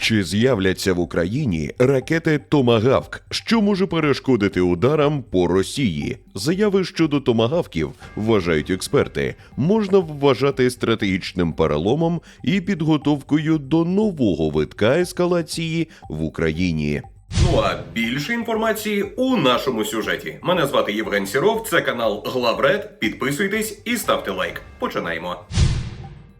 Чи з'являться в Україні ракети Томагавк, що може перешкодити ударам по Росії? Заяви щодо томагавків, вважають експерти, можна вважати стратегічним переломом і підготовкою до нового витка ескалації в Україні. Ну а більше інформації у нашому сюжеті. Мене звати Євген Сіров, це канал Главред. Підписуйтесь і ставте лайк. Починаємо.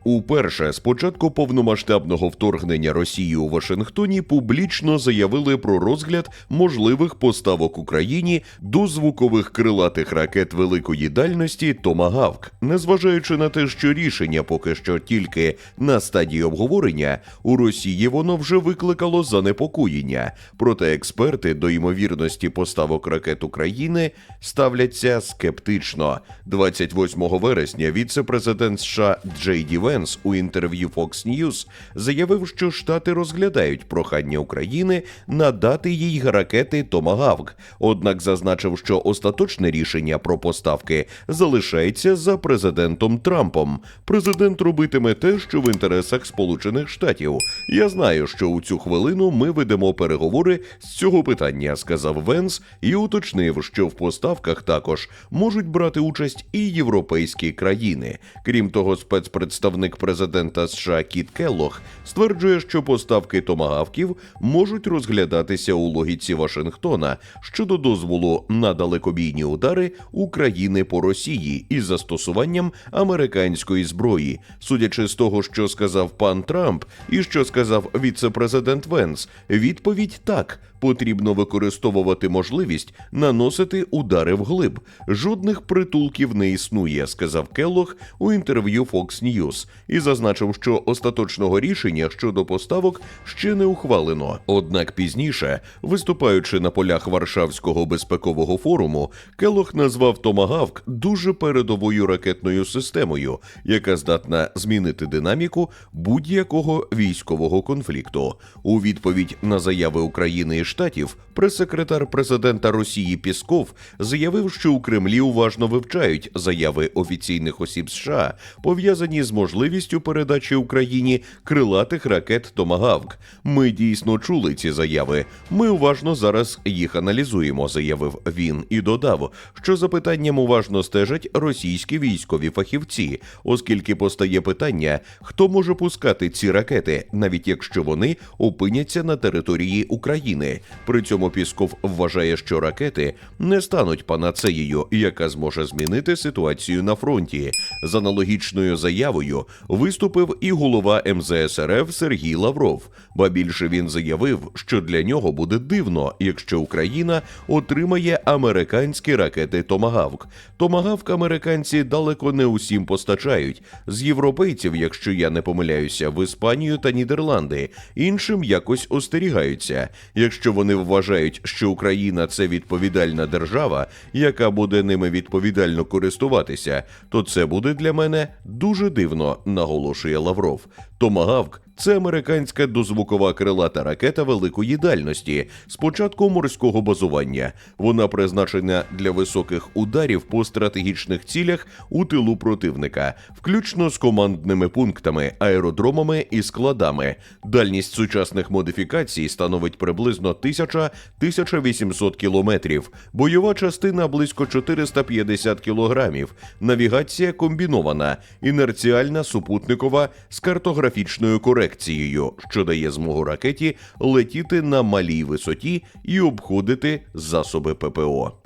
Уперше з початку повномасштабного вторгнення Росії у Вашингтоні публічно заявили про розгляд можливих поставок Україні до звукових крилатих ракет великої дальності Томагавк. Незважаючи на те, що рішення поки що тільки на стадії обговорення, у Росії воно вже викликало занепокоєння. Проте експерти до ймовірності поставок ракет України ставляться скептично. 28 вересня віце-президент США Джей Ді Венс у інтерв'ю Fox News заявив, що штати розглядають прохання України надати їй ракети Томагавк. Однак зазначив, що остаточне рішення про поставки залишається за президентом Трампом. Президент робитиме те, що в інтересах Сполучених Штатів. Я знаю, що у цю хвилину ми ведемо переговори з цього питання, сказав Венс і уточнив, що в поставках також можуть брати участь і європейські країни. Крім того, спецпредставник президента США Кіт Келлох стверджує, що поставки томагавків можуть розглядатися у логіці Вашингтона щодо дозволу на далекобійні удари України по Росії із застосуванням американської зброї. Судячи з того, що сказав пан Трамп і що сказав віце-президент Венс, відповідь так. Потрібно використовувати можливість наносити удари вглиб. Жодних притулків не існує, сказав Келлох у інтерв'ю Fox News і зазначив, що остаточного рішення щодо поставок ще не ухвалено. Однак пізніше, виступаючи на полях Варшавського безпекового форуму, Келлох назвав Томагавк дуже передовою ракетною системою, яка здатна змінити динаміку будь-якого військового конфлікту. У відповідь на заяви України і штатів, прес-секретар президента Росії Пісков заявив, що у Кремлі уважно вивчають заяви офіційних осіб США, пов'язані з можливістю передачі Україні крилатих ракет Томагавк. Ми дійсно чули ці заяви. Ми уважно зараз їх аналізуємо, заявив він і додав, що за питанням уважно стежать російські військові фахівці, оскільки постає питання, хто може пускати ці ракети, навіть якщо вони опиняться на території України. При цьому Пісков вважає, що ракети не стануть панацеєю, яка зможе змінити ситуацію на фронті. З аналогічною заявою виступив і голова МЗС РФ Сергій Лавров. Ба більше він заявив, що для нього буде дивно, якщо Україна отримає американські ракети Томагавк. Томагавк американці далеко не усім постачають. З європейців, якщо я не помиляюся, в Іспанію та Нідерланди іншим якось остерігаються. Якщо вони вважають, що Україна це відповідальна держава, яка буде ними відповідально користуватися, то це буде для мене дуже дивно, наголошує Лавров. Томагавк це американська дозвукова крилата ракета великої дальності з початку морського базування. Вона призначена для високих ударів по стратегічних цілях у тилу противника, включно з командними пунктами, аеродромами і складами. Дальність сучасних модифікацій становить приблизно 1000-1800 кілометрів. Бойова частина близько 450 кілограмів. Навігація комбінована, інерціальна супутникова з картографічною корекцією, що дає змогу ракеті летіти на малій висоті і обходити засоби ППО.